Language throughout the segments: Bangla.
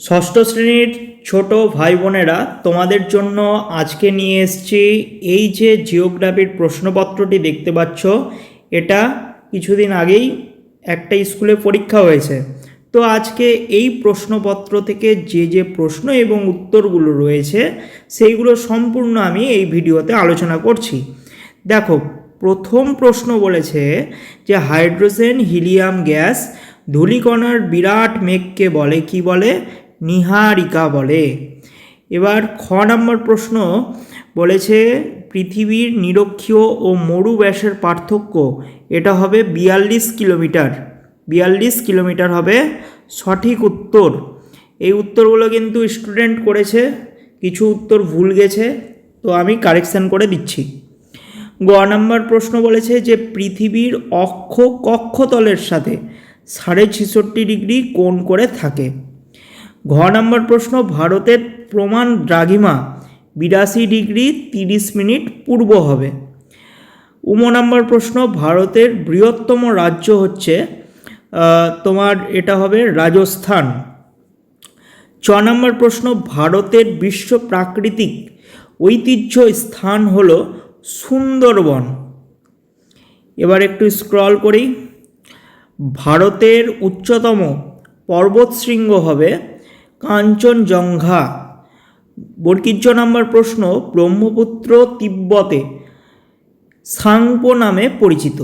ষষ্ঠ শ্রেণির ছোট ভাই বোনেরা তোমাদের জন্য আজকে নিয়ে এসছি এই যে জিওগ্রাফির প্রশ্নপত্রটি দেখতে পাচ্ছ, এটা কিছুদিন আগেই একটা স্কুলে পরীক্ষা হয়েছে। তো আজকে এই প্রশ্নপত্র থেকে যে যে প্রশ্ন এবং উত্তরগুলো রয়েছে, সেইগুলো সম্পূর্ণ আমি এই ভিডিওতে আলোচনা করছি। দেখো, প্রথম প্রশ্ন বলেছে যে হাইড্রোজেন হিলিয়াম গ্যাস ধূলিকণার বিরাট মেঘকে বলে, কি বলে? নিহারিকা বলে। এবার খ নম্বর প্রশ্ন বলেছে, পৃথিবীর নিরক্ষীয় ও মরু ব্যাসের পার্থক্য এটা হবে বিয়াল্লিশ কিলোমিটার। বিয়াল্লিশ কিলোমিটার হবে সঠিক উত্তর। এই উত্তরগুলো কিন্তু স্টুডেন্ট করেছে, কিছু উত্তর ভুল গেছে, তো আমি কারেকশান করে দিচ্ছি। গ নম্বর প্রশ্ন বলেছে যে, পৃথিবীর অক্ষ কক্ষতলের সাথে সাড়ে ছেষট্টি ডিগ্রি কোণ করে থাকে। ঘ নম্বর প্রশ্ন, ভারতের প্রমাণ দ্রাঘিমা বিরাশি ডিগ্রি তিরিশ মিনিট পূর্ব হবে। উম নম্বর প্রশ্ন, ভারতের বৃহত্তম রাজ্য হচ্ছে তোমার এটা হবে রাজস্থান। চ নম্বর প্রশ্ন, ভারতের বিশ্ব প্রাকৃতিক ঐতিহ্য স্থান হল সুন্দরবন। এবার একটু স্ক্রল করি। ভারতের উচ্চতম পর্বতশৃঙ্গ হবে কাঞ্চনজঙ্ঘা। বর্কিজ্য নাম্বার প্রশ্ন ব্রহ্মপুত্র তিব্বতে সাংপো নামে পরিচিত।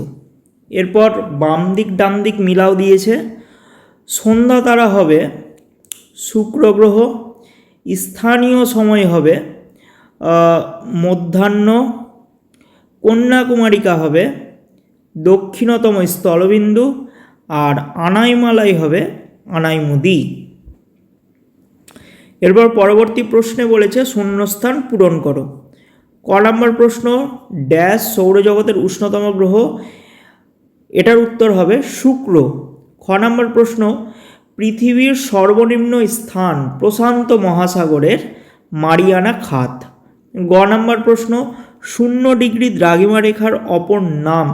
এরপর বাম দিক ডাম দিক মিলাও দিয়েছে। সন্ধ্যা তারা হবে শুক্র গ্রহ স্থানীয় সময় হবে মধ্যাহ্ন, কন্যাকুমারিকা হবে, দক্ষিণতম স্থলবিন্দু, আর আনাইমালাই হবে আনাইমুদি। এরপর পরবর্তী প্রশ্নে বলেছে শূন্যস্থান পূরণ করো। ক নম্বর প্রশ্ন, ড্যাশ সৌরজগতের উষ্ণতম গ্রহ। এটার উত্তর হবে শুক্র। খ নম্বর প্রশ্ন, পৃথিবীর সর্বনিম্ন স্থান প্রশান্ত মহাসাগরের মারিয়ানা খাত। গ নম্বর প্রশ্ন, শূন্য ডিগ্রি দ্রাঘিমা রেখার অপর নাম,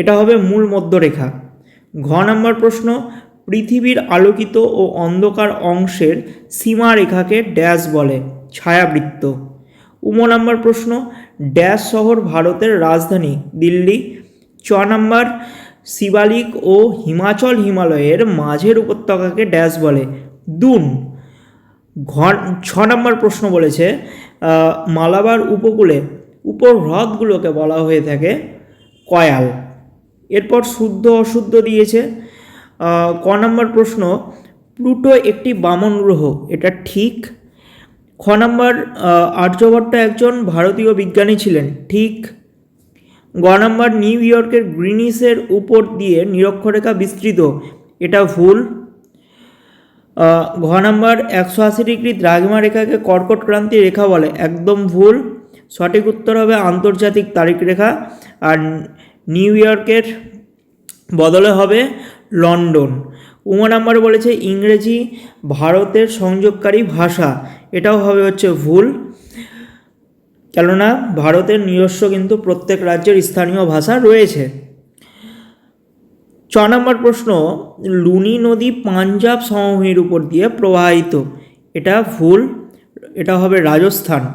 এটা হবে মূল মধ্যরেখা। ঘ নম্বর প্রশ্ন পৃথিবীর আলোকিত ও অন্ধকার অংশের সীমারেখাকে ড্যাশ বলে, ছায়াবৃত্ত। উম নম্বর প্রশ্ন, ড্যাশ শহর ভারতের রাজধানী, দিল্লি। চ নম্বর, শিবালিক ও হিমাচল হিমালয়ের মাঝের উপত্যকাকে ড্যাশ বলে, দুন। ঘ ছ নম্বর প্রশ্ন বলেছে মালাবার উপকূলে উপর হ্রদগুলোকে বলা হয়ে থাকে কয়াল। এরপর শুদ্ধ অশুদ্ধ দিয়েছে ক নম্বর প্রশ্ন, প্লুটো একটি বামন গ্রহ, এটা ঠিক? খ নম্বর আর্যভট্ট একজন ভারতীয় বিজ্ঞানী ছিলেন, ঠিক? গ নম্বর, নিউ ইয়র্কের গ্রিনিসের উপর দিয়ে নিরক্ষরেখা বিস্তৃত, এটা ভুল? ঘ নম্বর, একশো আশি ডিগ্রি দ্রাঘিমা রেখাকে কর্কট ক্রান্তি রেখা বলে, একদম ভুল। সঠিক উত্তর হবে আন্তর্জাতিক তারিখ রেখা, আর নিউ ইয়র্কের বদলে হবে লন্ডন। উম নাম্বার বলেছে ইংরেজি ভারতের সংযোগকারী ভাষা। এটাও হবে হচ্ছে ভুল। কেননা ভারতের নিজস্ব কিন্তু প্রত্যেক রাজ্যের স্থানীয় ভাষা রয়েছে। ছ নম্বর প্রশ্ন, লুনি নদী পাঞ্জাব সমভূমির উপর দিয়ে প্রবাহিত। এটা ভুল। এটা হবে রাজস্থান।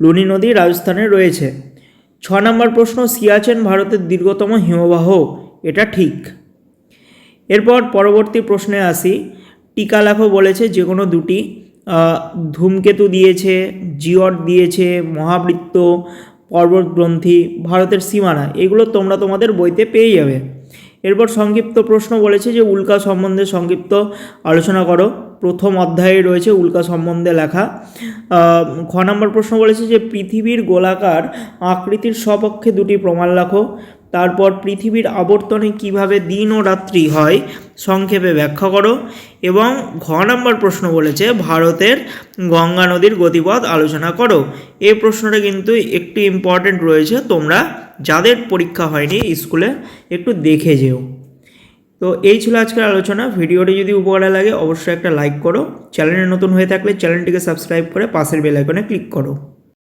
লুনি নদী রাজস্থানে রয়েছে। ছ নম্বর প্রশ্ন, সিয়াচেন ভারতের দীর্ঘতম হিমবাহ। এটা ঠিক। এরপর পরবর্তী প্রশ্নে আসি। টিকা লেখো বলেছে যে কোনো দুটি ধূমকেতু দিয়েছে জিওট দিয়েছে, মহাবৃত্ত, পর্বতগ্রন্থি, ভারতের সীমানা, এগুলো তোমরা তোমাদের বইতে পেয়ে যাবে। এরপর সংক্ষিপ্ত প্রশ্ন বলেছে যে উল্কা সম্বন্ধে সংক্ষিপ্ত আলোচনা করো। প্রথম অধ্যায়ে রয়েছে উল্কা সম্বন্ধে লেখা। খ নম্বর প্রশ্ন বলেছে যে পৃথিবীর গোলাকার আকৃতির সপক্ষে দুটি প্রমাণ লেখো। তারপর পৃথিবীর আবর্তনে কীভাবে দিন ও রাত্রি হয়, সংক্ষেপে ব্যাখ্যা করো। এবং ঘ নম্বর প্রশ্ন বলেছে, ভারতের গঙ্গা নদীর গতিপথ আলোচনা করো। এই প্রশ্নটা কিন্তু একটু ইম্পর্টেন্ট রয়েছে, তোমরা যাদের পরীক্ষা হয়নি স্কুলে একটু দেখে যেও। তো এই ছিল আজকের আলোচনা। ভিডিওটি যদি উপকারে লাগে, অবশ্যই একটা লাইক করো। চ্যানেলে নতুন হয়ে থাকলে চ্যানেলটিকে সাবস্ক্রাইব করে পাশের বেল আইকনে ক্লিক করো।